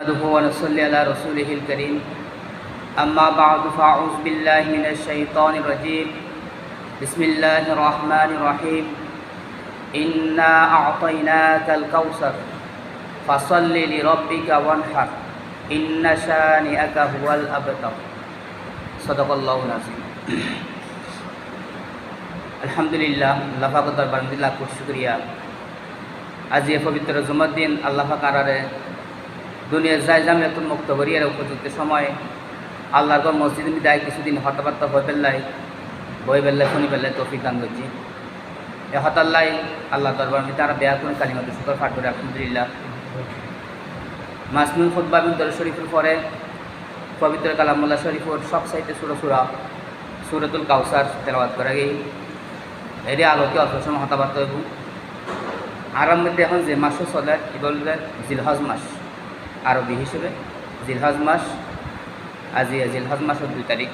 نحمده ونصلي على رسوله الكريم أما بعد فأعوذ بالله من الشيطان الرجيم بسم الله الرحمن الرحيم إنا أعطيناك الكوثر فصل لربك وانحر إن شانئك هو الأبتر صدق الله العظيم আলহামদুলিল্লাহ আল্লাহ পাকের দরবার মধ্যে লাখ কোটি শুক্রিয়া আজ এ পবিত্র জুমার দিন আল্লাহ পাক আরারে দুনিয়ার যাই জামিয়াতুল মুক্ত করিয়ার উপযুক্ত সময়। আল্লাহর গর মসজিদ বিদায় কিছুদিন হতাবার্তা হয়ে পেল্লাই বই বেল্লাই শুনি বেল্লাই তৌফিক দান করছি। এ হতাল্লাই আল্লাহ দরবার মধ্যে তারা বেয়া করে কালিমাত শুকর পাঠ করে, আলহামদুলিল্লাহ। মাসনুল খুদ্া বিন দর শরীফের পরে পবিত্র কালামুল্লাহ শরীফর সব সাইতে সুরা সুরা, সুরতুল কাউসার তেলাবাদ করা গেই এর আলোকে অল্প সময় হতাবার্তা হইব। আরাম মধ্যে এখন যে মাসও চলে, কি বলবে? জিলহজ মাস। আরবি হিসেবে। জিলহজ মাস, আজি জিলহজ মাসের দুই তারিখ।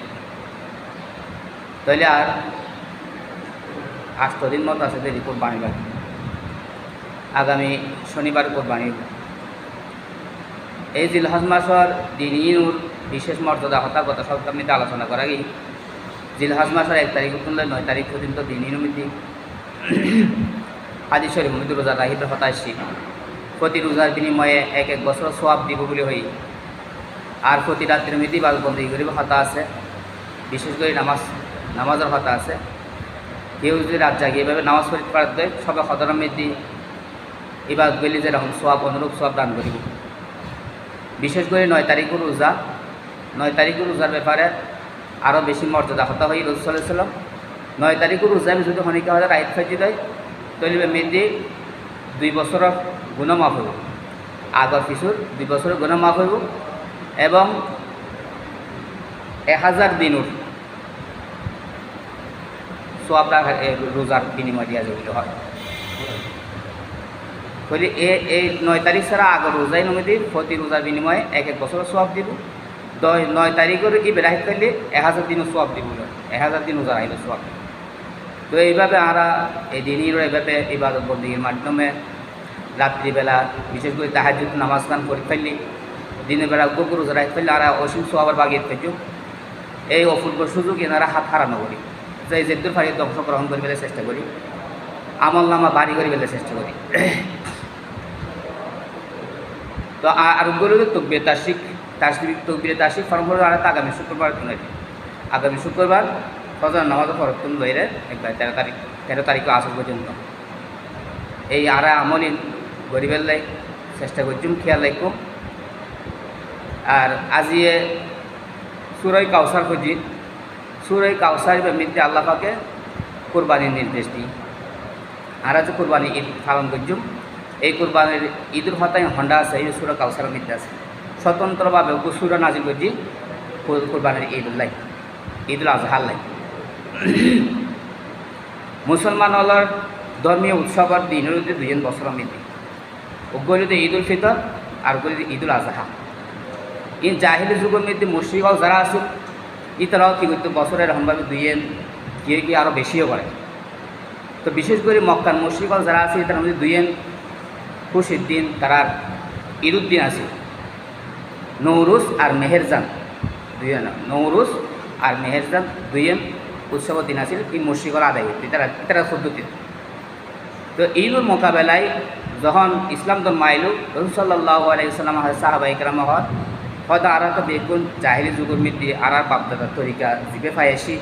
তাইলে আর আষ্ট দিন মতো আছে দেরি কোরবানি বাকি। আগামী শনিবার কোরবানি। এই জিলহজ মাসের দিনইনুর বিশেষ মর্যাদা কথা সব আপনিতে আলোচনা করা গিয়ে জিলহাজ মাসের এক তারিখ তুললে নয় তারিখ পর্যন্ত দিনই মিতি আদি শরীফ মৃদু রোজা রাহিত হতাশি। প্রতি রোজার বিনিময়ে এক এক বছর সোয়াব দিব বলে হই আর প্রতি রাত্রির মিতি বাল বন্দী করিব হতা আছে, বিশেষ করে নামাজ নামাজের হতা আছে। কেউ যদি রাত জাগিয়ে এভাবে নামাজ পড়তে পারতে সবে সদর মিতি এবার গেলে যেরকম সোয়াব অনুরূপ সোয়াব দান করিব বিশেষ করে নয় তারিখের রোজা নয় তারিখের রোজার ব্যাপারে আরও বেশি মর্যাদা হতা হয় রসুল্লাহাম নয় তারিখের রোজা আমি যদি শনিকা হলে রাইত ফাইজি দেয় তাহলে মেয়েদি দুই বছরের গুণ মাফ হইব আগর পিছুর দুই বছরের গুণ মাফ হইব এবং এক হাজার দিনুর সোয়াবটা রোজার বিনিময় দিয়া জড়িত হয়। বলি এ, এই নয় তারিখ ছাড়া আগর রোজাই নমিদি প্রতি রোজার বিনিময়ে এক এক বছরের সোয়াব দিব। নয় তারিখের ই বেড়াই করলে এক হাজার দিনও সোয়াব দিব। এক হাজার দিন ওজার আইল সোয়াব তো এইভাবে আমরা এই দিনের এইভাবে ইবাদত বন্দীর মাধ্যমে রাত্রিবেলা, বিশেষ করে তাহাজুদ নামাজ গান করে ফেললি দিনের বেলা গোকুর রোজা রাখি ফেললে আর অসীম সোয়াবার বাগিয়ে ফেলছো এই অপূর্ব সুযোগ এনারা হাত হারানো করি। যে যেদুর ফাড়ি অংশগ্রহণ করে ফেলে চেষ্টা করি। আমল নামা বাড়ি করে ফেলে চেষ্টা করি। তো আর গরু তকবে তার শিখ তাসবির তকবিরে তাসিক ফর্ম আগামী শুক্রবার আগামী শুক্রবার ফজর নামাজ ফরতুন বাইরে একবার তেরো তারিখ তেরো তারিখ আসর পর্যন্ত। এই আরা আমলিন গরিবের লাই চেষ্টা করছুম খেয়াল রাখুম আর আজিয়ে সুরই কাউসার খুঁজি। সুরই কাউসার বা মৃত্যু আল্লাহাকে কোরবানির নির্দেশ দিই। আর যে কোরবানি ঈদ পালন করছুম। এই কোরবানির ঈদুল হতায় হন্ডা আছে, এই সুর কাউসার মৃত্যু আছে। স্বতন্ত্রভাবে সুরা নাজিল করছি কোরবানির ঈদ ঈদুল আজহার লাই। মুসলমান হলার ধর্মীয় উৎসবের দিনের মধ্যে দুজন বছর মিতি। ওগুলিতে ঈদ উল ফিতর আর ওগুলিতে ঈদ উল আজহা। ইন জাহিলি যুগের মধ্যে মুশ্রিক যারা আছে, ইতারাও কী করতো বছরের রকমভাবে দুইয়েন কেউ কি আরও বেশিও করে। তো বিশেষ করে মক্কার মুশ্রিক যারা আছে তার মধ্যে দুইয়েন খুশির দিন, তারা ঈদুদ্দিন আছে। নৌরুজ আর মেহেরজান দুইয়ে না নৌরুজ আর মেহেরজান দুইয়ে উৎসব দিন আছিল এই মুর্শিকর আদায় হইতে তারা তারা পদ্ধতি তো এইগুলোর মোকাবেলায় যখন ইসলাম ধর্ম আইলু রসুসাল্লাহ আলাইসাল্লাম সাহাবা ইকরাম হত হয়তো আর তো বেগুন জাহিলি যুগের আর আর বাপদাদার তরিকা জিপে পাইছি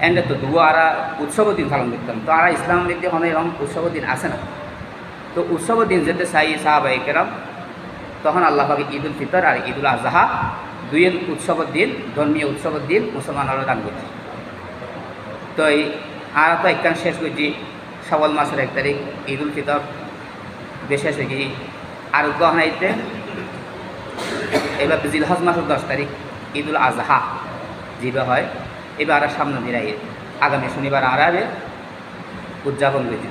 এন্ড তো দুবো আর উৎসব দিন পালন করতাম তো আর ইসলাম মধ্যে কোনো এরকম উৎসব দিন আসে না? তো উৎসব দিন যেতে চাই সাহাবা ইকরাম তখন আল্লাহ পাকে ঈদ উল ফিতর আর ঈদ উল আজহা দুই উৎসবের দিন ধর্মীয় উৎসবের দিন মুসলমানরা দান করছে তো এই আর তো একখান শেষ করছি সবল মাসের এক তারিখ, ঈদ উল ফিতর। বিশেষ হয়ে গিয়ে আর গহনাইতে এবার জিলহজ মাসের দশ তারিখ, ঈদ উল আজহা যেভাবে হয়। এবার আর সামনে দিরাই আগামী শনিবার আর আবে উদযাপন করছি।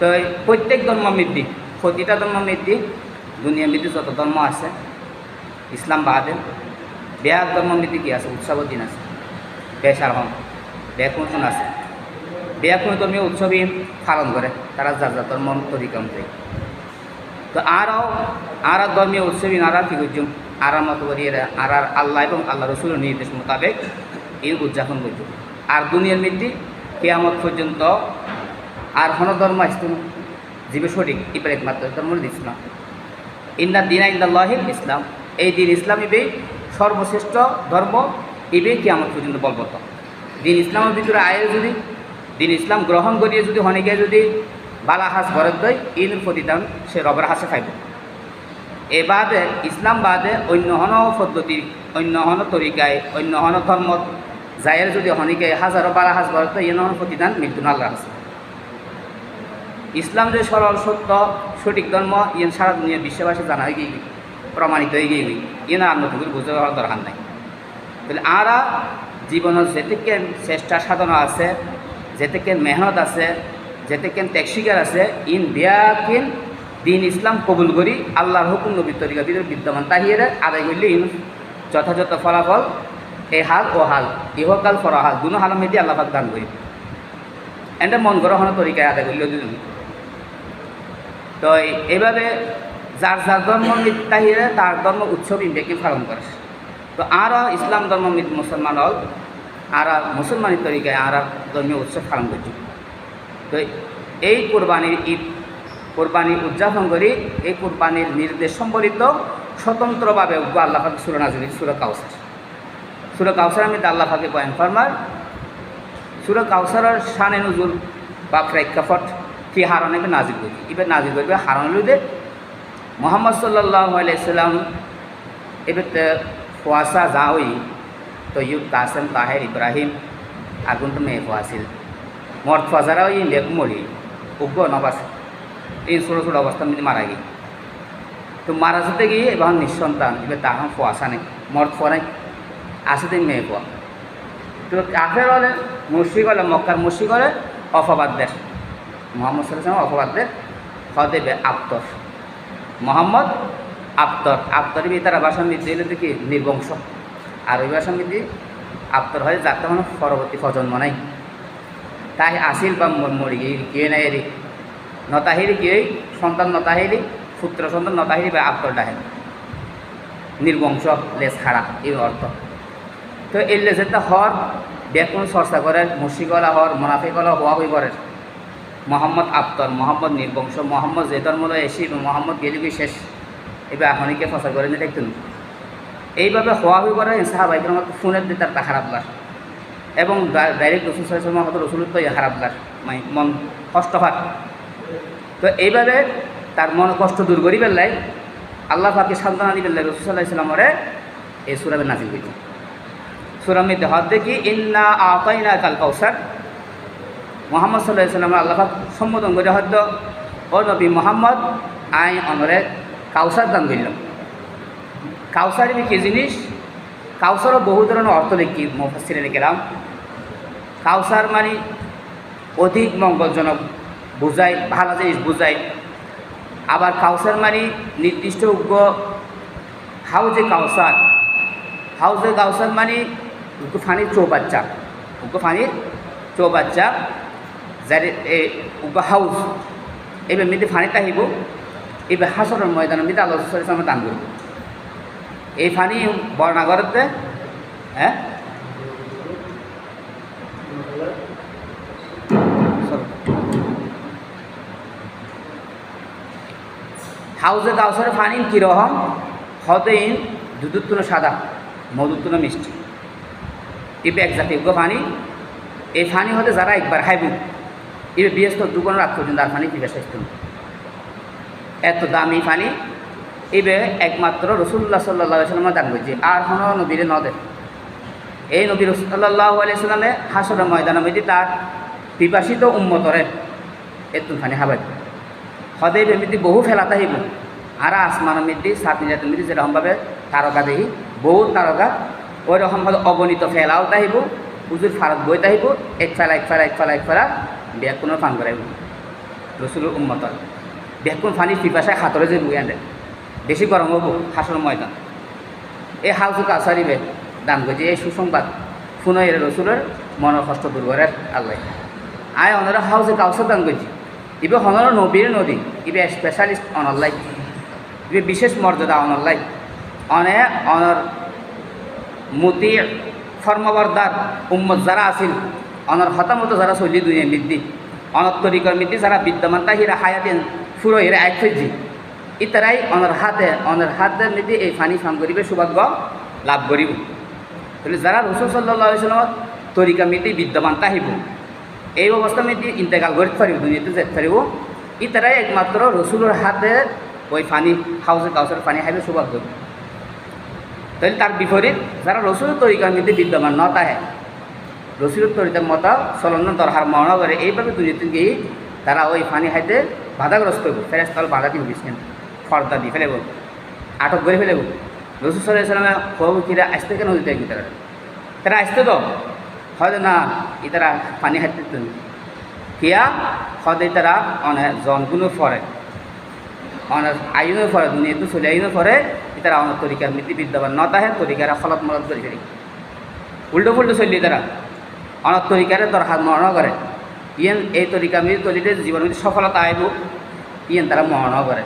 তো প্রত্যেক ধর্ম মৃদ্ধি প্রতিটা ধর্ম মৃদ্ধি দুনিয়া মৃত্যু যত ধর্ম আছে, ইসলাম বাদে বেয়াক ধর্ম মৃত্যু কি আছে? উৎসবের দিন আছে। বেশার হম বেকুন আছে। বেকুন ধর্মীয় উৎসবই পালন করে, তারা যার যার ধর্ম তরিকা অনুযায়ী তো আরও আর আর ধর্মীয় উৎসবই আর কি করছুম? আর আর মতো করি আর আর আল্লাহ এবং আল্লাহ রসুলের নির্দেশ মোতাবেক এই উদযাপন করছুম। আর দুনিয়ার মৃত্যু কেয়ামত পর্যন্ত আর হন ধর্ম আসতো না। জীবে সঠিক এবার একমাত্র ধর্ম ইসলাম ইন্না দিনা ইন্দাল্লাহিল ইসলাম। এই দিন ইসলাম ইবেই সর্বশ্রেষ্ঠ ধর্ম ইবেই কেয়ামত পর্যন্ত বলবত দিন ইসলামের ভিতরে আয়ে যদি, দিন ইসলাম গ্রহণ করিয়ে যদি হনিকে যদি বালা হাস ঘরের দই ইন প্রতিদান সে রবের হাসে খাইব। এ বাদে, ইসলাম বাদে অন্য হন পদ্ধতি, অন্য হন তরিকায়, অন্য হন ধর্ম যায়ের যদি হনিকে হাজারো বালা হাস দই ইন হন প্রতিদান মৃত্যু হাসে। ইসলাম যে সরল, সত্য, সঠিক ধর্ম ইন সারা দুনিয়া বিশ্ববাসী জানা হয়ে গিয়ে, প্রমাণিত হয়ে গিয়ে ইন আর নতুন বুঝতে দরকার নাই। তাহলে আরা জীবনের যেতেকেন চেষ্টা সাধনা আছে, যেতেকেন মেহনত আছে, যেতেকেন ত্যাগশিকার আছে, ইন বিয়াকিন দিন ইসলাম কবুল করি আল্লাহর হুকুম নবীর তরিকা ভিতরে বিদ্যমান। তাহিরে আদায় করলে ইন যথাযথ ফলাফল, এ হাল ও হাল, ইহকাল ফরাহাল দুনো হাল মেয়েদি আল্লাহ দান করি এন্ড মন গ্রহণ তরিকায় আদায় করলে দুজন তো এইভাবে যার যার ধর্ম তাহিরে তার ধর্ম উৎসব ইন্ডিয়াকে পালন করে তো আর ইসলাম ধর্ম মুসলমান হল, আর মুসলমানের তরিকায় আর ধর্মীয় উৎসব পালন করছি। তো এই কোরবানির ঈদ, কোরবানি উদযাপন করি, এই কোরবানির নির্দেশ সম্বলিত স্বতন্ত্রভাবে উগ্র আল্লাহ পাকে সুর নাজরি সুর কাউসার সুর কাউসার আমি আল্লাহ পাকে বয়ান ফরমার সুর কাউসারের শানে নজুল বা প্রেক্ষাপট কি হারণ এবার নাজির করবে এবার নাজির করবে হারণ লইদে মোহাম্মদ সাল্লাহ আলাইসাল্লাম এবার ফুয়াশা যাওই তৈয়ুব কাসেম তাহের ইব্রাহিম আগুন তো মেয়ে ফুয়াছিল মর্দ ফাজারাও এই লেখ মরি উগ্র নবাস এই ছোটো ছোটো অবস্থার মধ্যে মারা গিয়ে তো মারা যেতে গিয়ে এবার নিঃসন্তান এবার তাহাম ফুয়াশা নেই মর্দ ফুয়া নাই আসতে মেয়ে ফুয়া তো কাফের হলে মুর্শিক হলে মক্কার মুর্শিক হলে অফাবাদ দেশ মোহাম্মদ সাল্লাম অপবাদ দেয় হদেবে আপ্তর মোহাম্মদ আপ্তর আপ্তর তারা ভাষা মৃত্যু এলে দেখি নির্বংশ। আর ওই মৃত্যু আপ্তর হয় যার তখন পরবর্তী প্রজন্ম নাই। তাই আসিল বা মরি গিয়ে কিয়ে নাই এরি? নতাহিরি কিয়ে সন্তান নতাহিরি, পুত্র সন্তান নতাহিরি বা আপ্তর ডাহে নির্বংশ লেস হারা এই অর্থ। তো এই লেসেরটা হর বেকুন চর্চা করে মুর্শিকলা হর মোনাফিকলা হওয়া হই করে। মোহাম্মদ আপ্তর মোহাম্মদ নির্বংশ, মোহাম্মদ যে ধর্মলৈ এসি, মোহাম্মদ গেলিগি শেষ। এবার এখনকে ফসা করে নিয়ে দেখতেন এইভাবে হওয়া হয়ে করে সাহাবাইকের আমার ফোনের দিয়ে তার খারাপ লাগ এবং ডাইরেক্ট রসুল সাল্লাম হয়তো রসুলের তো খারাপ লাগ মানে মন কষ্ট হয় তো এইভাবে তার মন কষ্ট দূর করি পেলাই আল্লাহ পাকে সান্ত্বনা দিবেন রসুল সাল্লাহ ইসলামরে এই সুরাবে নাজিল হয়েছে সুরামিতে হদ দেখি, ইন্না আতাইনা কাল কৌসার মোহাম্মদ সাল্লাহ সাল্লাম আল্লাহ সম্বোধন করে হয়তো ও নবী মোহাম্মদ, আই অনরে কাউসার দান করলাম কাউসার কি জিনিস? কাউসারও বহু ধরনের অর্থ লিখি মুফাসিরে লিখলাম কাউসার মানে অধিক মঙ্গলজনক বুঝায় ভালো জিনিস বুঝায় আবার কাউসার মানে নির্দিষ্ট উগ্র, হাউজে কাউসার। হাউজে কাউসার মানে উগ্র ফানির চৌবাচ্চা। উগ্র ফানির চৌবাচ্চা, যার উগ্র হাউস এবার মেয়েদের ফানিটা আহিব। এবার হাসরের ময়দানের মেয়েদের আল্লাহ সাল্লামে দান করব। এই ফানি বর্ণাগরতে হ্যাঁ? হাউজে কাউসারে ফানিন কীরকম? হতেইন দুধুত্তুন সাদা মধুত্তুন মিষ্টি। এবার এক জাতীয় ফানি। এই ফানি হতে যারা একবার খাইব এবার বৃহস্প দুগুণ রাত পর্যন্ত আর ফানি পিবে শেষ এত দামি ফানি। এবে একমাত্র রসুল্লাহ সাল্লাহ সাল্লাম দান করছে। আর হন নবীরে নদে এই নবী রসুল্লাহ আলাইসাল্লামে হাসরের ময়দান মধ্যে তার পিপাসিত উম্মতরে এতুন ফানি হাবাই। হদে এমনি বহু ফেলাতে হইব আর আসমান মধ্যে সাত নিজাতের মধ্যে যেরকমভাবে তারকা দেখি বহু তারকা ওই রকমভাবে অগণিত ফেলাও তাহিব, হুজুর ফারাত বই তাহিব, এক ফেলা এক ফেলা এক ফেলা এক ফেলা ব্যাকুণের ফান করাইব। রসুলের উম্মতর। ব্যাকুণ ফানি পিপাসায় হাতরে যে বই আনে। বেশি গরম হব হাসর ময়দান। এই হাউসু কাছারিবে দান করছে এই সুসংবাদ শুনো রসুলের মনের কষ্ট দূর করে আল্লাহ। আয় অনারা হাউসে কাউসার দান করছি ইবে হনর নবীর নদী, ইবে স্পেশালিস্ট অনলাই ইবে বিশেষ মর্যাদা অনলাই অনে অনর মতি ফর্মবরদার উম্মত যারা আছিল অনর হতামত যারা চলি দুনিয়া মিদ্দি অনর তরিকর যারা বিদ্যমান তাহিরা হায়াতেন ফুরো হিরা এক ফেজি ইতারাই অনর হাতে অনর হাতে মিদ্দি এই ফানি ফান করিবে, সৌভাগ্য লাভ করিব। তাহলে যারা রসুল সাল্লাহ সাল্লামত তরিকা মিদ্দি বিদ্যমান তাহিব, এই অবস্থা মিদ্দি ইন্তেকাল করতে পারিব, দুনিয়াতে যেতে পারিব। ইতারাই একমাত্র রসুলের হাতে ওই ফানি হাউসে কাউসের ফানি খাইবে, সৌভাগ্য। তাহলে তার বিপরীত, যারা রসুলের তরিকার মধ্যে বিদ্যমান ন তাহে, রসুলের তরিকার মতো চলন দরহার করে এইভাবে দুনিয়াতে গিয়ে তারা ওই ফানি খাইতে বাধাগ্রস্ত হইব। ফেরেস্তাল বাধা দিয়ে দিচ্ছেন ফর্দা দিয়ে ফেলেব আটক করে ফেলেব রসুল সাল্লাহ সাল্লামে হবু কিরা আসতে কেন দিতে কি তারা? তারা আসতে তো? হয়তো না, ই তারা পানি খাইতে তো কিয়া? হয়তো তারা অনেক জনগুলো ফরে অনেক আইনের ফরে দুনিয়াতে চলে আইনের ফরে তারা অনেক তরিকার নীতি বিদ্যমান ন তাহে তরিকারা ফলত মলত করে ফেলি। উল্টো ফুল্টো চলি তারা। অনেক তরিকারে দরকার মরণ করে। ইয়েন এই তরিকা মিলি তলিতে জীবনের মধ্যে সফলতা আইব। ইয়েন তারা মরণ করে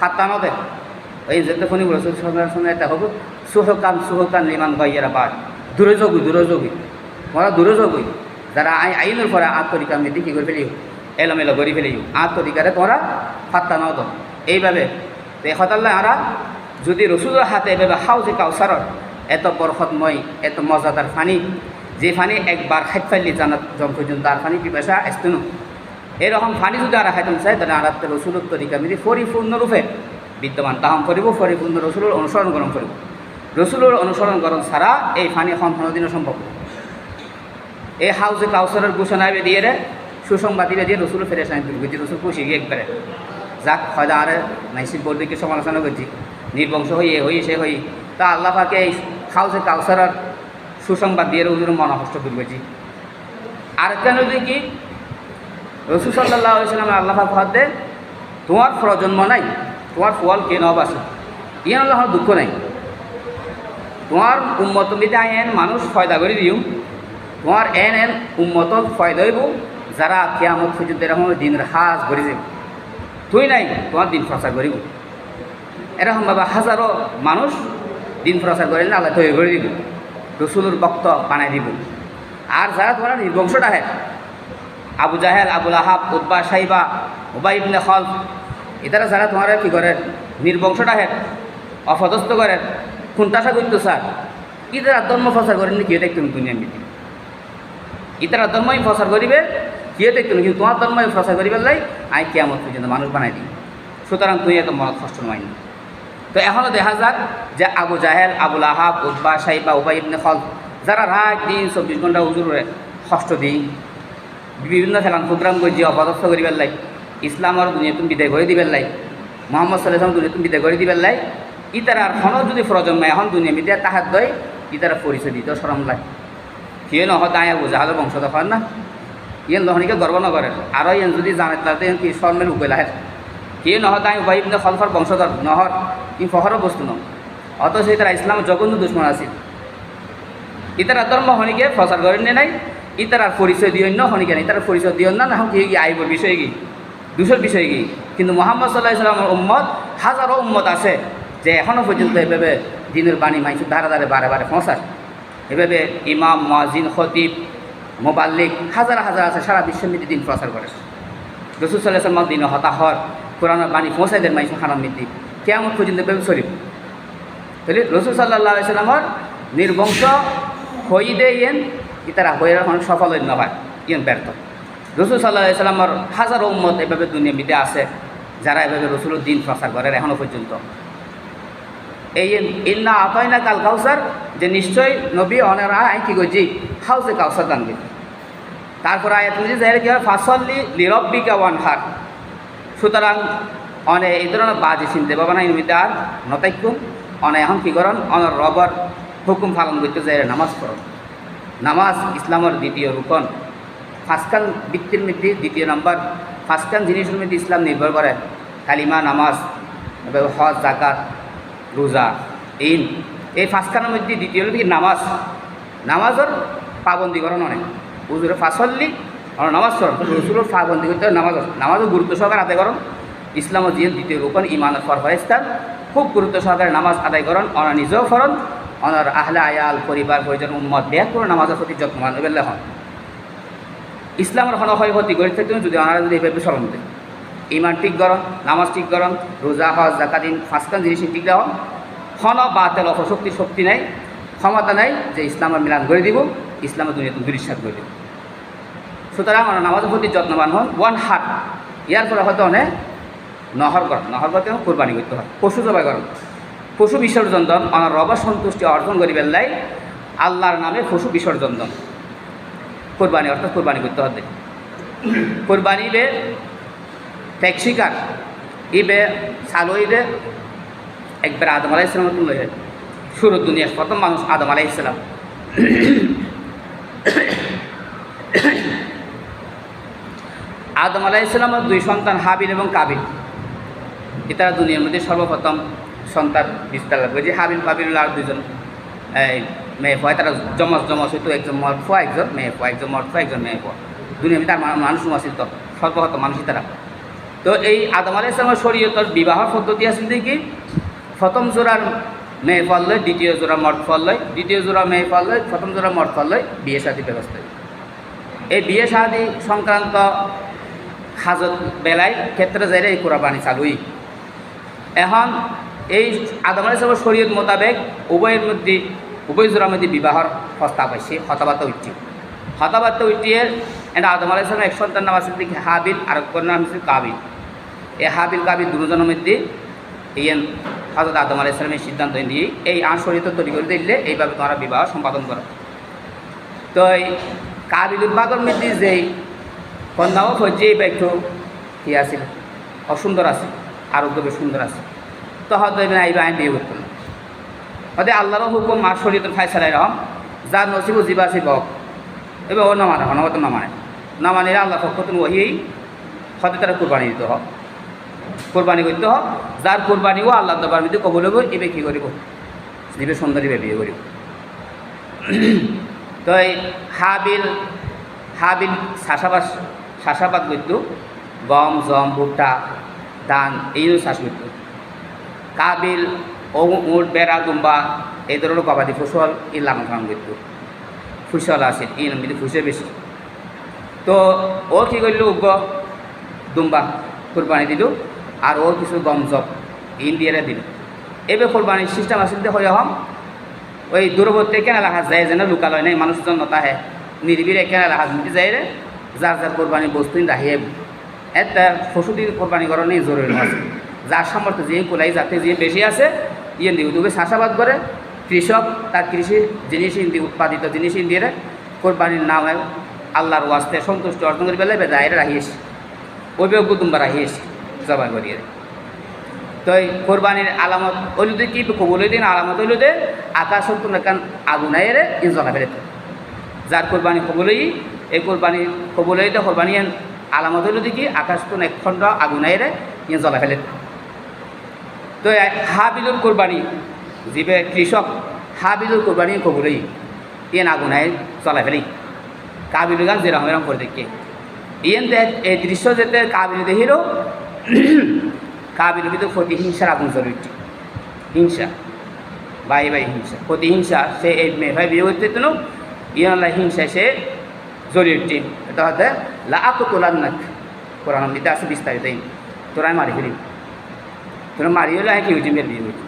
ফাত্তা নদে। এই যেতে ফোনি বলেছে সঙ্গে এটা হব সুহকান সুহকান লিমান গাইয়ারা পাঠ দূরযোগী দূরযোগী। মরা দূরযোগী। যারা আই আইনের পরে আত তরিকা মিলি কী করে ফেলিও, এলোমেলো করে ফেলিও। আত তরিকারে তোমরা ফাত্তা নদ। এইভাবে হতাল্লা আরা, যদি রসুলের হাতে এভাবে হাউজে কাউসারর, এত বরফতময় এত মজাদার ফানি যে ফানি একবার খাইত ফেললি জানাত জন পর্যন্ত আর ফানি পিপাসা আসতো না এরকম ফানি যদি আর খাইতাম চাই তাহলে আর রসুলের তরিকা মিলি পরিপূর্ণরূপে বিদ্যমান। তাহম করিব, পরিপূর্ণ রসুলের অনুসরণ গ্রহণ করিব। রসুলের অনুসরণ গ্রহণ ছাড়া এই ফানি এখন কোনোদিনও সম্ভব এই হাউজে কাউসারের ঘোষণা দিয়ে রে সুসংবাদ দিয়ে রসুল ফেরে সাইন বুঝছি রসুল খুশি গিয়ে একবারে, যাক হয়তো আর নাইসিব বলদিকে সমালোচনা করছি। নির্বংশ হয়ে হই সে হই তা আল্লাহ পাকে এই হাউজে কাউসারের সুসংবাদ দিয়ে ওদের মনহষ্ট দূর করছি আর কেন যদি কি রসুল সাল্লাহ সাল্লাম আল্লাহ হতে তোমার প্রজন্ম নাই, তোমার ফল কে নব আছে? ইয়ান আল্লাহ দুঃখ নাই। তোমার উন্মত বিদে এন মানুষ ফয়দা করে দিও। তোমার এন এন উন্মত ফয়দা হইব, যারা কেয়ামত পর্যন্ত এরকম দিনের হাজ করে যাব তুই নাই, তোমার দিন প্রচার করিব। এরকম বাবা হাজারো মানুষ দিন প্রচার করে আল্লাহ তৈরি করে দিব। রসুলের বক্ত বানাই দিব। আর যারা তোমার নির্বংশটা হয় আবু জাহেল, আবুল আহাব উদ্বা সাইবা, উবাই ইবনে খল এটারা যারা তোমার কি করে নির্বংশটা হেন অপদস্থ করেন, খুনতাসা করতো স্যার ইতারা ধর্ম প্রচার করেন কেউ দেখতেন দুনিয়া মিটি ইতারা ধর্মই প্রচার করিবে, কেউ দেখতেন কিন্তু তোমার ধর্মই প্রচার করিবে লাই, আই কেমন পর্যন্ত মানুষ বানাই দিই সুতরাং তুই এত মনত কষ্ট নয়। তো এখনও দেখা যাক যে আবু জাহেল আবুল আহাব উদ্বা সাইবা উবাই ইবনে খল যারা রাত দিন চব্বিশ ঘণ্টা উজুরে কষ্ট দিই, বিভিন্ন খেলান প্রোগ্রাম করছি অপদস্থ করিবার লাই ইসলামর দুনিয়া তুমি বিদায় করে দিবেন লাই মোহাম্মদ সাল্লাম দুনিয়া তুমি বিদায় করে দিবেন লাই ইতারা আর হনও যদি প্রজন্ম এখন দুনিয়া মিডিয়া তাহার দয় ইতারা পরিচয় দিত সরম লাই সিয়ে নহ তাই বুঝাহালের বংশ দেখার না? ইয়েন লহনিকে গর্ব নকরেন আরও ইয়েন যদি জানে, তাতে কি শর্মের উপায় লাহে সিয়ে নহ তাই উপায় ইবনে খলফর বংশধর নহর ই ফহরও বস্তু ন অথচ ইতারা ইসলাম জঘন্য দুশ্মন আছিল। ইতারা ধর্ম হনিকে প্রচার করেন নাই? ইতারার পরিচয় দিও না হনিকে নাই। ইতার পরিচয় দিও না না কি কি আইব বিষয় কি? দুশোর বিষয় কি? কিন্তু মোহাম্মদ সাল্লাহ ইসলামের উম্মত হাজারো উম্মত আছে যে এখনও পর্যন্ত এভাবে দিনের বাণী মাইসু ধারে ধারে বারে বারে পৌঁছায় এভাবে ইমাম মজিন খতিব, মোবাল্লিক হাজার হাজার আছে, সারা বিশ্বের দিন প্রচার করে রসুল সাল্লাহ সাল্লাম দিন হতাহর কোরআনের বাণী পৌঁছাই দেন মাইসু হারাম মৃত্যু কেমন পর্যন্ত এভাবে শরীফ তাহলে রসুল সাল্লাহ সাল্লামর নির্বংশ হই দে ইয়েন ইতারা হয়ে অনেক সফল হইল নয় ইয়েন ব্যর্থ। রসুল সাল্লাহ সাল্লামর হাজার উম্মত এভাবে দুনিয়া বিদে আছে, যারা এভাবে রসুলের দিন প্রচার করে এখনও পর্যন্ত। এই ইন্না আতয় না কাল কাউসার যে নিশ্চয় নবী অনেরা আই কি করছি হাউসে কাউসার দান তারপর আয়াত বুঝি যাই কি হয়? ফাসল্লি লিরব্বিকা ওয়ান হার সুতরাং অনে এই ধরনের বাজি চিনতে পাবা না ইনমিতে আর নতাইকুম। অনে এখন কি করেন? অনের রবর হুকুম পালন করতে যাই নামাজ পড়ন। নামাজ ইসলামের দ্বিতীয় রূপন ফাঁসকান বৃত্তির মধ্যে দ্বিতীয় নম্বর। ফাঁসকান জিনিসের মধ্যে ইসলাম নির্ভর করে। কালিমা, নামাজ হজ জাকাত রোজা ইন এই ফাঁসখানের মধ্যে দ্বিতীয় নামাজ। নামাজের পাবন্দিকরণ অনেক। হুজুরে ফাঁসল্লি আর নামাজ করন রসুলের পাবন্দি করতে নামাজ নামাজের গুরুত্ব সহকারে আদায় করুন। ইসলামের যে দ্বিতীয় রূপন ইমানের ফরফাইস্তান খুব গুরুত্ব সহকারে নামাজ আদায় করেন ওনার নিজেও ফরন ওনার আহলে আয়াল, পরিবার, পরিজন, উম্মত ব্যাগ করে নামাজের প্রতি যত্নবান বেলে হন ইসলামের হন হয় ক্ষতি করে যদি ওনারা যদি এভাবে স্মরণ দেয়। ইমান ঠিক করন নামাজ ঠিক করন রোজা, হজ জাকাদিন ফাঁসকান জিনিস ঠিক দেওয়া হন বা তেল অপশক্তি, শক্তি নাই, ক্ষমতা নাই যে ইসলামের মিলান করে দিব, ইসলামের দুনিয়াতে দুরিশ্বাদ করে দিব। সুতরাং আমরা নামাজের প্রতি যত্নবান হন। ওয়ান হাট ইয়ার পরে হয়তো অনেক নহর করেন। নহর করতে কোরবানি করতে হয়। পশু জবাই করেন। পশু বিসর্জন দন আমার রব সন্তুষ্টি অর্জন করিবেন লাই আল্লাহর নামে পশু বিসর্জন দন কোরবানি অর্থাৎ কোরবানি করতে হবে। কোরবানি বে ত্যাগ শিকার। ইবে একবার আদম আলাহ ইসলাম তুলে শুরু দুনিয়ার প্রথম মানুষ আদম আলাহ ইসলাম আদম আলাহ ইসলামের দুই সন্তান হাবিল এবং কাবিল। এটারা দুনিয়ার মধ্যে সর্বপ্রথম সন্তান বিস্তার লাগবে যে হাবিল, কাবিল আর দুজন মেয়ে ফয়। তারা জমস জমস হইতো, একজন মর ফোয়া, একজন মেয়ে ফোয়া, একজন মর ফোয়া, একজন মেয়ে ফোয়া। দুনিয়ার মধ্যে মা- মানুষ আছিল তো সর্বপ্রথম মানুষই তারা। তো এই আদম আলাহ ইসলামের শরীয়তর বিবাহ পদ্ধতি আছিল দেখি প্রথম জোড়ার মেয়ে ফল লয়, দ্বিতীয় জোড়া মর্দ ফল লয়, দ্বিতীয় জোড়া মেয়ে ফল লয়, প্রথম জোড়া মর্দ ফল লয়, বিয়ে সাথী ব্যবস্থা এই বিয়ে শাদী সংক্রান্ত হাজত বেলায় ক্ষেত্রে যাইলে এই কোরবানি চালুই। এখন এই আদম আলী সাহেবের শরীয়ত মোতাবেক উভয়ের মধ্যে উভয় জোড়ার মধ্যে বিবাহর প্রস্তাব হয়েছে হতাবার্তা উঠছে হতাবার্তা উঠিয়ে এটা আদম আলী এক সন্তান নাম আছে দেখি হাবিল আর এক নাম হচ্ছে কাবিল। এই হাবিল, কাবিল দুজনের মধ্যে ইয়েন হজরত আদম আলী ইসলামের সিদ্ধান্ত নিয়ে এই আন শরীয়ত তৈরি করে দিলে এইভাবে তোমরা বিবাহ সম্পাদন করো। তো এই কাবিল উদ্ভাগর মধ্যে যেই কন্যাও হচ্ছে এই একটু কি আছিল অসুন্দর আছে, আরোগ্য সুন্দর আছে। তো হয়তো এবার আইবা আমি বিয়ে করতাম। হয়তো আল্লাহরও হুকুম মা শরীয়তের ফাইসালাই রহম, যার নসিব জিবা আছে বক। এবার ও নামানে অনগত নামানে নামানিরা আল্লাহ পক্ষ তুমি ওহিয়েই হয়তো তারা কোরবানি দিতে হোক কোরবানি করতে হোক যার কোরবানিও আল্লাহ দবার মধ্যে কবল হইব, এবে কী করিব? দিবে সুন্দরী বিয়ে করিব। তো এই হাবিল হাবিল চাষাবাস চাষাবাদ করতো গম, জম, ভুট্টা, ধান এইগুলো চাষ করতো কাবিল উট, বেড়া দুম্বা এই ধরনের গবাদি ফসল এই লালন পালন করতো ফসল আছে এই নদীতে ফুসে বেশি। তো ও কী করল উগ্র? দুম্বা, কোরবানি দিল, আর ও কিছু গম, জব, ইন্ডিয়ারে দিল। এবার কোরবানির সিস্টেম আসলে হয়ে হম, ওই দূরবর্তী কেনা রাখা যায় যেন লোকালয় নেই, মানুষজন নতাহে নিরিবিরে কেনা রাখা যায় রে। যার যার কোরবানি বস্তু রাখিয়ে একটা দিয়ে কোরবানি করা নেই জরুরি আছে যার সামর্থ্য যে কোলাই, যাতে যে বেশি আছে ইয়ে দিয়ে উদ্যোগে চাষাবাদ করে কৃষক তার কৃষি জিনিস ইন্দি উৎপাদিত জিনিস ইন্দিয়ে কোরবানির নামে আল্লাহর ওয়াস্তে সন্তুষ্ট অর্জন করে পেলে বেদায় রাখিয়েছে ওই বেগ দুম্বা রাখিয়েছে জবাই করিয়ে তো কোরবানির আলামত ওইলুদে কি কবুল দিন আলামত ওইলুদে আকাশ তো নাকান আগুনাইরে ইন জ্বলা ফেলে যার কোরবানি কবুলই এই কোরবানি কবুলইতে কোরবানি আলামত হইলুদে কি আকাশ তো এক খণ্ড আগুনাইরে ইন জ্বলা ফেলে। তো এই হাবিলুর কোরবানি যিবে কৃষক হা হাবিলুর কোরবানি কবুলই ইয়েন আগুনাই চলা ফেলি। কাবিলু গান যেরকম এরকম করে দেখে। ইয়েন এই দৃশ্য যেতে কাবিল দেখিল, কাবিলের ভিতরে প্রতিহিংসার আগুন জ্বলে উঠছে। হিংসা, বাই বাই হিংসা। প্রতিহিংসা সে এই মেঘাই বিয়ে করতে ইয়াল্লাহ হিংসা সে জ্বলে উঠছে এটা হতে লাখ তোলার নাক কোরআন দিতে আছে বিস্তারিত তোরাই মারি ফেলি। তোরা মারি হলে কি হয়েছে মেয়ের বিয়ে হয়েছে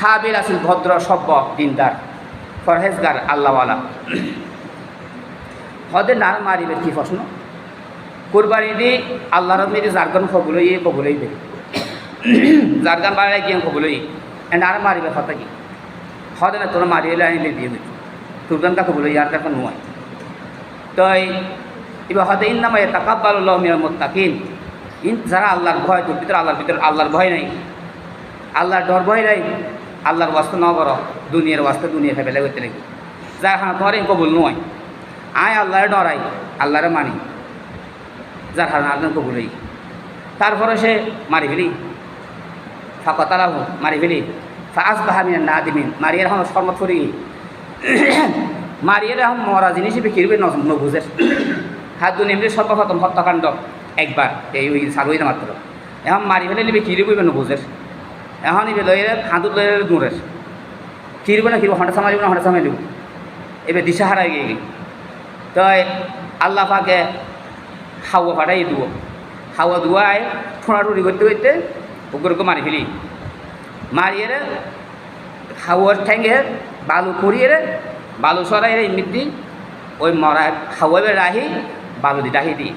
হাবিল আছিল ভদ্র, সভ্য, দিনদার ফরহেজগার আল্লাহওয়ালা। হদে না মারিবে কি প্রশ্ন? কোরবানি দি আল্লাহর মেরে জারগান কবুলই কবুলই দেবে জারগান বাড়াই গিয়ে কবুলই আর মারিবে কথা কি? হদে না তোরা মারি এলে আনিলে দিয়ে দিচ্ছি তোর গান তা কবুলই আর দেখো নয় তো এবার হদে ইন নামে তাকাব্বাল্লাহ মিয়ার মোত্তাকিন। ইন যারা আল্লাহর ভয় তোর ভিতরে আল্লাহর ভিতরে আল্লাহর ভয় নাই। আল্লাহর ডর ভয় নাই। আল্লাহর বাস্তে ন করো। দুনিয়ার বাস্তে দুনিয়া ফেলে করতে লাগি যার হ্যাঁ তোমার কবুল নয়। আয় আল্লাহরে ডরাই, আল্লাহরে মানি। যার হারান আল্লাহ কবুলই তারপরে সে মারি ফেলি। ফাঁকতালাহ, মারি ফেলি। ফাঁস বাহামিয়া না দিমিন মারিয়ে এখন শর্মত করি। মারিয়ে এখন মরা জিনিস হিসেবে কিরবে নবুঝের হাত দু নেমলে সর্বপ্রথম হত্যাকাণ্ড। একবার এই ওই না মাত্র এখন মারি ফেলে নিবে কিরবে নবুঝের এখন ইবে লইলে হাঁটুত লইলে দূরের কিরব না কিরব হঠাৎ সামালিব না হঠাৎ সামালিব এবার দিশা হারাই গিয়ে গিয়ে তো আল্লাহ পাকে হাওয়া ফাটাই দিব। হাওয়া দুয়ায় ঠোঁড়াঠুড়ি করতে করতে ওগুলোকে মারি ফেলি। মারিয়ে হাওয়ার ঠ্যাঙ্গে বালু করিয়ে বালু সরাই রে এমনি ওই মরা হাওয়াবে রাহি বালু দি রাহি দি।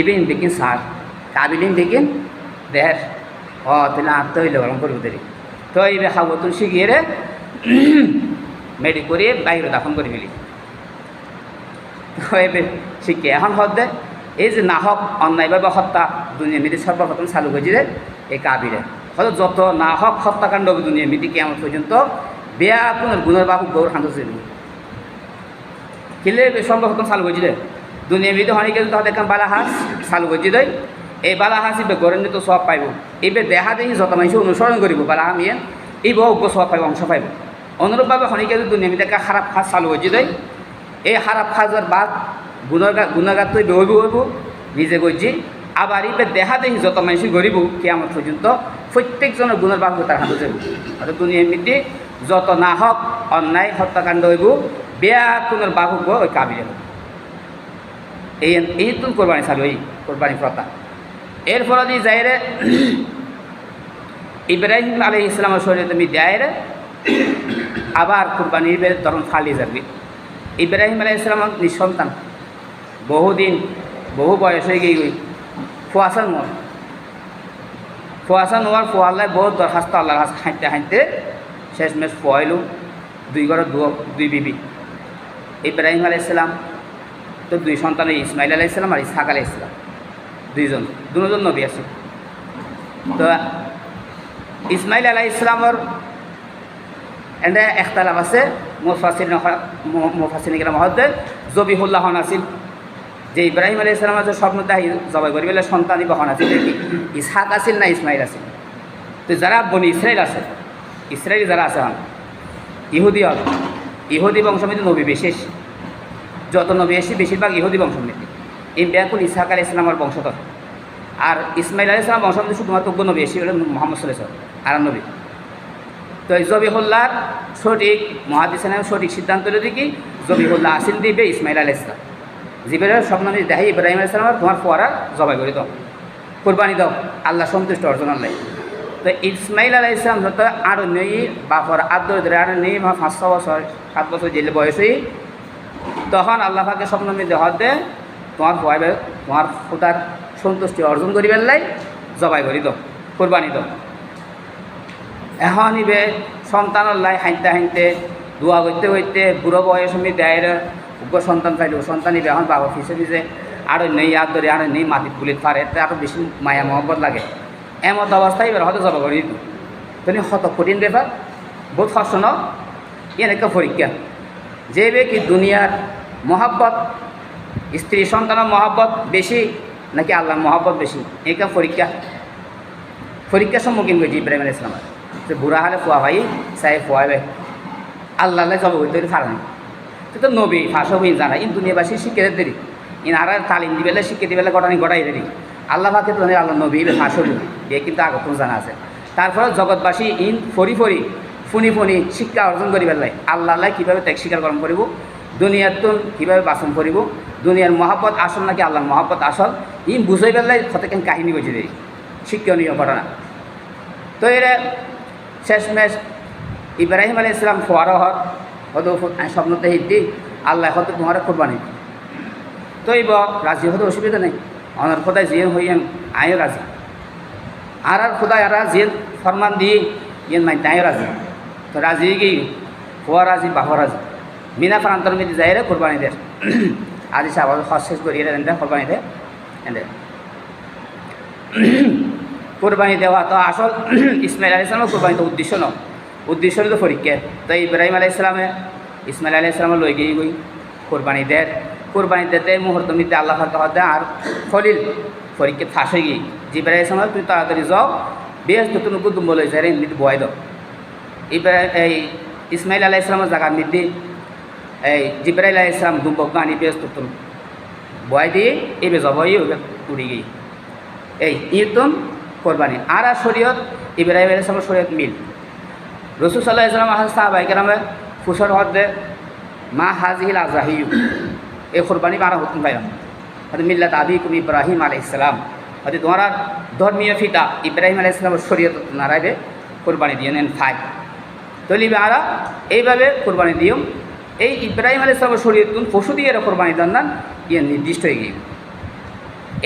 এবেন দেখিন সার কাবিলিন দেখিন দেহের ও তাহলে আত্ম হইলে গরম করব দেরি তো এবার হাওয়া তুলসী গিয়ে রে মেডি করিয়ে বাইরে দাফন করে ফেলি তো এবার শিখে এখন হদ দে। এই যে নাহক অন্যায়ভাবে হত্যা দুনিয়া মিদি সর্বপ্রথম চালু হয়েছিল এই কাবিরে হয়তো যত নাহক হত্যাকাণ্ড দুনিয়া মিদি কেমন পর্যন্ত বেয়া কোনো গুণের বাবু গৌর ছিল কিলে সর্বপ্রথম চালু হয়েছিল দুনিয়া মিদি হনিকে তাহলে এখন বালাহাস চালু হয়েছিল এই বালাহাস ইবে গরেন তো সব পাইব। এইবে দেখা দেখি যত মানুষ অনুসরণ করিব বালাহাম ইয়ে এই বহু সব পাইব, অংশ পাইব। অনুরূপভাবে হনিকে দুনিয়া মিদি একটা খারাপ খাস চালু হয়েছিল এই খারাপ খাজের বাদ গুণগা গুণাগার তো হইব হইব নিজে করছি আবার ইবে দেখা দেখি যত মানুষ গরিব কেমন পর্যন্ত প্রত্যেকজনের গুণের বাহু তার হাতে যাব অর্থাৎ দুনিয়া এমনিতে যত না হোক, অন্যায় হত্যাকাণ্ড হইব, বেয়া কোনের বাহু গো ওই হবে এই এই তুন কোরবানি চালু এই কোরবানি প্রথা। এর ফলে দিয়ে যাই রে ইব্রাহিম আলী ইসলামের শরীরে তুমি দেয় রে আবার কোরবানির তখন ফালি যাবি। ইব্রাহিম আলাই ইসলাম নিঃসন্তান। বহুদিন, বহু বয়স হয়ে গিয়ে গই ফুয়াশা নোয়ার ফুয়াশা নোয়ার ফুয়াল্লাই বহুত দরখাস্ত আল্লাহর হাঁটতে হাঁটতে শেষমেশ ফুয়াইলু দুই ঘরের দু দুই বিবি। ইব্রাহিম আলাই ইসলাম তো দুই সন্তান ইসমাইল আলাই ইসলাম আর ইসহাক আলাই ইসলাম দুইজন দুজন নবী আছে। তো ইসমাইল আলাই ইসলামর এনে একতালাপ আছে মুফাসির মুফাসিন মহদ্দে, জবিহুল্লাহ হন আছিল যে ইব্রাহিম আলী ইসলামের যে স্বপ্ন তাই জবাই করি, বলে সন্তান হন আছিল ইসহাক আছিল না ইসমাইল আছিল তো যারা বনি ইসরায়েল আছে ইসরায়েলি যারা আছে হন ইহুদি হল ইহুদি বংশমিতি নবী বিশেষ, যত নবী এসে বেশিরভাগ ইহুদি বংশমিতি এই ব্যাকুল ইসহাক আলী ইসলামের বংশধর। আর ইসমাইল আলী ইসলাম বংশমিতি শুধুমাত্র নবী, এসে হলেন মোহাম্মদ সাল্লাহ আর নবী। তো এই জবিহুল্লাহর সঠিক মহাদিসানের সঠিক সিদ্ধান্ত হলো কি জবিহুল্লাহ আসিল দিবে ইসমাইল আল ইসলাম জিবের স্বপ্ন দেখাই ইব্রাহিম আল ইসলামের তোমার ফোয়ারা জবাই করে দাও। কোরবানি দাও, আল্লাহ সন্তুষ্ট অর্জন আল্লাহ তো ইসমাইল আলাহ ইসলাম যত আরও নেই, বাপর ধরে আরও নেই বা পাঁচ ছ বছর, সাত বছর জেলে বয়সই তখন আল্লাহ পাকে স্বপ্ন মিলে হতে তোমার ভয় তোমার ফুটার সন্তুষ্টি অর্জন করি পেলাই জবাই করি দাও, কোরবানি দাও। এখন ইবে সন্তানের লাই হাঁটতে হাঁটতে দোয়া করতে করতে বুড়ো বয়স আমি দেয় উগ্র সন্তান পাইল, সন্তান ইবে এখন বাবা ফিসে ফিসে আরও নেই, আর ধরে আরও নেই মাটি পুলিত পারে এতে আরও বেশি মায়া মহব্বত লাগে। এমত অবস্থায় এবার হয়তো জবা করি দিত তুমি হত কঠিন ব্যাপার। বহুত ন এনেকে পরীক্ষা। যে বে কি দুনিয়ার মহাব্বত, স্ত্রী সন্তানের মহাব্বত বেশি নাকি আল্লাহর মহাব্বত বেশি একা পরীক্ষা? পরীক্ষার সম্মুখীন হয়েছি ইব্রাহিম আল ইসলামের যে বুড়া হলে ফুয়া ভাই চাই ফুয়াবে আল্লাহ জব হইতে ফারানি তো নবী, ফাঁসো হইন জানা ইন দুনিয়াবাসী শিখে দেরি। ইন আর তালিম দিবেলে শিখে দিবেলে ঘটনা ঘটাই দেরি। আল্লাহ ভাকে তো আল্লাহ নবী ফাঁসো এ কিন্তু আগত জানা আছে। তারপরে জগৎবাসী ইন ফরি ফরি, ফুনি ফুনি শিক্ষা অর্জন করি পেলাই আল্লাহ আল্লাহ কীভাবে ত্যাগ স্বীকার করম করিব? দুনিয়ার তো কীভাবে বাসন করিব দুনিয়ার মহাব্বত আসল নাকি আল্লাহর মহাব্বত আসল? ইন বুঝাই পেলাই কতক্ষণ কাহিনী বুঝে দেয় শিক্ষণীয় ঘটনা। তো এরা শেষমেশ ইব্রাহিম আলী ইসলাম ফোয়ারা হর হতো স্বপ্নতে হিদ্দি আল্লাহ হতো তোমার কোরবানি তো এই রাজি হতে অসুবিধা নেই। অনার খোদায় জিয়ে হইয়েন আয়ও রাজি। আর আর খোদায় আর জিয়ে ফরমান দিয়ে ইয়েন মাই তাইও রাজি। তো রাজি গিয়ে ফোয়া রাজি বাহর রাজি। মিনা প্রান্তর মিলি যাই রে কোরবানি দেয় আজি সাব হজ শেষ করি, এনে কোরবানি দেয় এনে কোরবানি দেওয়া তো আসল ইসমাইল আলি ইসলামের কোরবানি তো উদ্দেশ্য ন উদ্দেশ্য তো পরীক্ষা তো ইব্রাহিম আলাই ইসলামে ইসমাইল আলি ইসলামের লই গিয়ে গই। কোরবানি দেয় কোরবানি দিতে মুহূর্ত মিতে আল্লাহ ফাঁকা হতে আর খলিল পরীক্ষা ফাঁস গিয়ে জিব্রাহ ইসলাম তুই তাড়াতাড়ি যাও বেশ নতুন কুদুম্ব লই যায় এমনিতে বয় দাও। ইব্রাহিম এই ইসমাইল আলাহ ইসলামের জায়গা মিদি এই জিব্রাহিল আলাহ ইসলাম দুম্বক আনি বেশ নতুন বয় দিয়ে এই বেজ বই উড়ি গিয়ে। এই ইতুন কোরবানি। আর আর শরীয়ত, ইব্রাহিম আলী ইসলামের শরীয়ত মিল। রসুল সাল্লাহ ইসলাম আহ সাহাবাই কেরামে ফুসর হদ্দে মা হাজিল আজরাহিউ এই কোরবানি মারা হুকুম পাইলাম হয়তো মিল্লাত আবিকুম ইব্রাহিম আলি ইসলাম হয়তো তোমার ধর্মীয় ফিতা ইব্রাহিম আলাই ইসলামের শরীয়ত নারাইবে কোরবানি দিয়ে নেন ফাই তলিবে আরা এইভাবে কোরবানি দিও এই ইব্রাহিম আলাই ইসলামের শরীয়ত পশু দিয়ে এরা কোরবানি দেন না ইয়ে নির্দিষ্ট হয়ে গিয়ে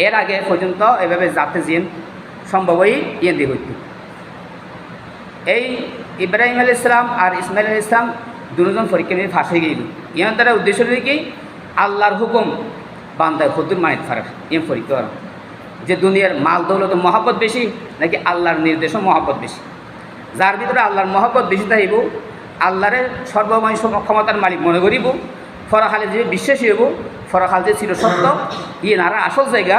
এর আগে পর্যন্ত এভাবে যাতে জিন সম্ভবই ইয়ে দিয়ে হইত। এই ইব্রাহিম আল ইসলাম আর ইসমাইল আল ইসলাম দুজন পরীক্ষা নিয়ে ফাঁসে গিয়ে ইয়ার দ্বারা উদ্দেশ্য হলো কি? আল্লাহর হুকুম, বান্দায় হদ্দুর মানিত ফারাক পরীক্ষা করা যে দুনিয়ার মাল দৌলত মহাব্বত বেশি, নাকি আল্লাহর নির্দেশও মহাব্বত বেশি? যার ভিতরে আল্লাহর মহাব্বত বেশি থাকিব আল্লাহরে সর্বময় ক্ষমতার মালিক মনে করিব ফরাখালে যে বিশ্বাসী হইব ফরাখাল যে ছিল সত্য ইয়ে নারা আসল জায়গা,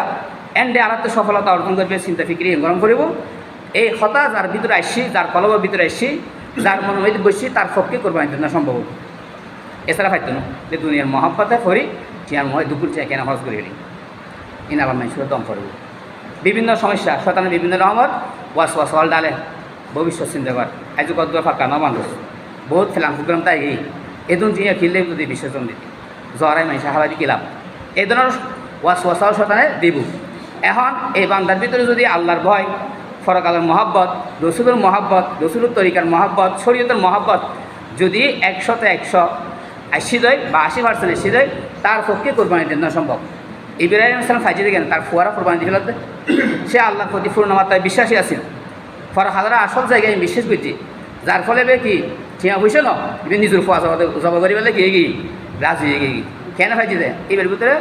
এন্ডে আরাতে সফলতা অর্জন করবে, চিন্তা ফিক্রি গরম করিব। এই হতা যার ভিতরে আসছি, যার কলবের ভিতরে আসছি, যার মনে হইতে বসছি, তার পক্ষে কোরবানি দেওয়া সম্ভব। এছাড়া ফাইতো না, যে দুনিয়ার মহাব্বতে ফরি চিয়ার মহে দুপুর চেয়ে কেন হজ করি ইন আবার মানুষের দম করব। বিভিন্ন সমস্যা শতানে বিভিন্ন রকমের ওয়াশ ওয়াশ হল ডালে, ভবিষ্যৎ চিন্তা কর। আজ কত ফাঁকা ন মানুষ বহুত ফেলাম ফুকলাম তাই এই। এদিন জিয়া খিললে যদি বিসর্জন দিতে। জরাই মাইসা হাবাদি কিলাম এই ধরনের ওয়াশ ওয়াশাও শতানে দিব। এখন এই বান্দার ভিতরে যদি আল্লাহর ভয় ফরকালের মহাব্বত, রসুলের মহাব্বত, রসুলের তরিকার মহাব্বত, শরীয়তের মহাব্বত যদি একশোতে একশো আশি দেয় বা আশি পার্সেন্ট আশি দেয় তার পক্ষে কোরবানি না সম্ভব। ইব্রাহিম ইসলাম ফাইজি দেখেন তার ফুয়ারা কোরবানি দিল সে আল্লাহর প্রতি পূর্ণ মাত্রায় বিশ্বাসী আছিল। ফর হাজারা আসল জায়গায় আমি বিশ্বাস করছি যার ফলে বে কি? ঠিয়া হয়েছে ন? এবার নিজের ফুয়া জবা করি বলে কি গি রাজি হয়ে গিয়ে কেন ফাইজি দেয় এবার ভিতরে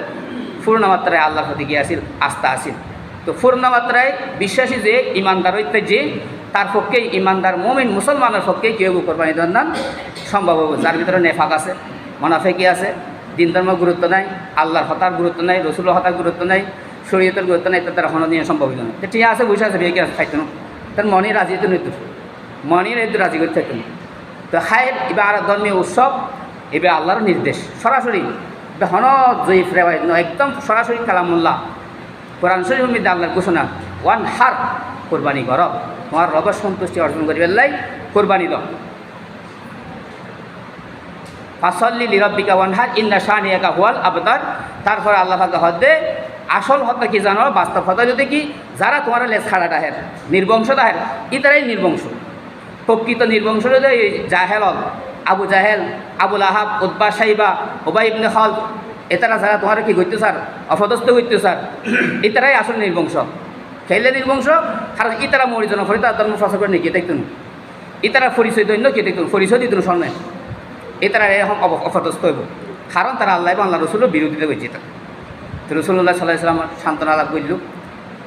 পূর্ণ মাত্রায় আল্লাহর প্রতি গিয়ে আসিল, আস্থা আসিল। তো পূর্ণ মাত্রায় বিশ্বাসী যে ইমানদার হইতে যে, তার পক্ষে ইমানদার মোমিন মুসলমানের পক্ষে কেউ কোরবানি দেন না সম্ভব হবে যার ভিতরে নেফাক আছে, মনাফেকি আছে, দিন ধর্ম গুরুত্ব নাই, আল্লাহর হতার গুরুত্ব নাই, রসুলের হতার গুরুত্ব নাই, শরীয়তের গুরুত্ব নাই তার হন দিয়ে সম্ভব হইল না। ঠিক আছে বসে আছে বিয়ে খাইতো না তার মনে রাজি তো নইতো মনের একটু রাজি করতে থাকতো না তো হায়ের এবার আর ধর্মীয় উৎসব, এবার আল্লাহর নির্দেশ। সরাসরি হন জয়ীফ রেওয়ায় একদম সরাসরি কালামুল্লাহ। কোরআন শরীফের মধ্যে আল্লাহর ঘোষণা, ওয়ান হার, কোরবানি কর। তোমার রবের সন্তুষ্টি অর্জন করিবার লাই কোরবানি দাও। ফাসল্লি লিরব্বিকা ওয়ানহার ইন্না শানিয়াকা হুয়াল আবতার। তারপর আল্লাহ পাকে হদ্দে আসল হত্যা কি জানো? বাস্তব হত্যা যদি কি, যারা তোমার লেজ খাড়া ডাহের, নির্বংশ দাহের ইতারাই নির্বংশ। প্রকৃত নির্বংশ যদি জাহেল আবু জাহেল, আবুল আহাব উদ্বা সাইবা ওবাই ইবনে হল এতারা যারা তোমার কি করতে স্যার? অপদস্থ করতে স্যার? ইতারাই আসল নির্বংশ। খেলে নির্বংশ কারণ ইতারা মরিজন ফলে তার ধর্ম প্রচার করে নিয়ে দেখতুন? ইতারা পরিচয় দৈন্য কে, দেখতুন? পরিচয় দিতুন স্বর্ণে। এ তারা এরকম অপ- অপদস্থ হইব। কারণ তারা আল্লাহ এবং আল্লাহ রসুলের বিরোধিতা করছে এটা। তো রসুল্লাহ সাল্লাহ সাল্লাম সান্ত্বনা লাভ করল।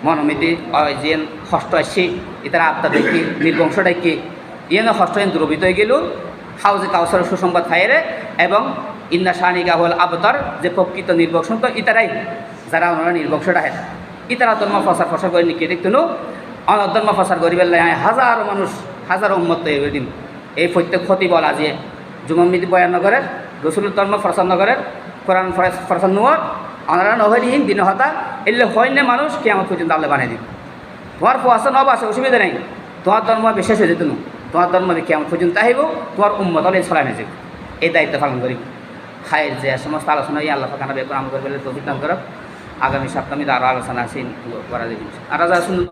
মনোমিতি যে হস্ত আসছে এতারা আত্মা দেখি, নির্বংশ ডাকি ইয়ে এন দুরবিত হয়ে গেল। হাউজে কাউসার সুসংবাদ খাইরে এবং ইন্না শাহানিকা হল আবতার, যে প্রকৃত নির্বংশ তো ইতারাই যারা ওনারা নির্বংশ ডাহে ইতারা ধর্ম ফসার ফসার করে নিকে দেখতো অনধর্ম ফসার করিবার লাই হাজারো মানুষ, হাজারো উন্মত দিন। এই প্রত্যেক ক্ষতি বলা যে জুমমিদি বয়ান নগরের রসুল ধর্ম ফরসান নগরের, কোরআন ফরসান নুয়ার অনারা নহরিহীন দিন হতা এলে হয় না মানুষ কে আমার পর্যন্ত আল্লাহ বানিয়ে দিন তোমার ফোয়াশা নব আছে অসুবিধা নেই। তোমার ধর্ম বিশেষ হয়ে যেত তোমার ধর্ম আমার পর্যন্ত আহিব, তোমার উন্মত হলে ছড়াই নিয়ে এই দায়িত্ব পালন করি। খায়ের যে সমস্ত আলোচনা, এই আল্লাহ ফাঁকানা বেকর আমল করবে তৌফিক দান করো আগামী সপ্তাহে আরও আলোচনা আছে করা যাবে আর